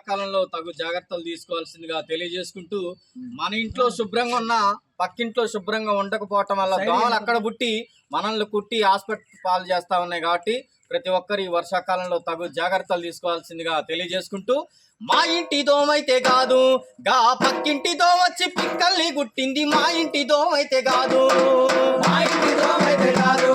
కాలంలో తగు జాగ్రత్తలు తీసుకోవాల్సిందిగా తెలియజేసుకుంటూ మన ఇంట్లో శుభ్రంగా ఉన్న పక్కింట్లో శుభ్రంగా ఉండకపోవటం వల్ల దోమలు అక్కడ పుట్టి మనల్ని కుట్టి హాస్పిటల్ పాలు చేస్తా ఉన్నాయి కాబట్టి ప్రతి ఒక్కరు ఈ వర్షాకాలంలో తగు జాగ్రత్తలు తీసుకోవాల్సిందిగా తెలియజేసుకుంటూ మా ఇంటి దోమైతే కాదు గా పక్కింటి దోమొచ్చి పిక్కల్ని గుట్టింది మా ఇంటి దోమైతే కాదు. మా ఇంటి దోమైతే కాదు.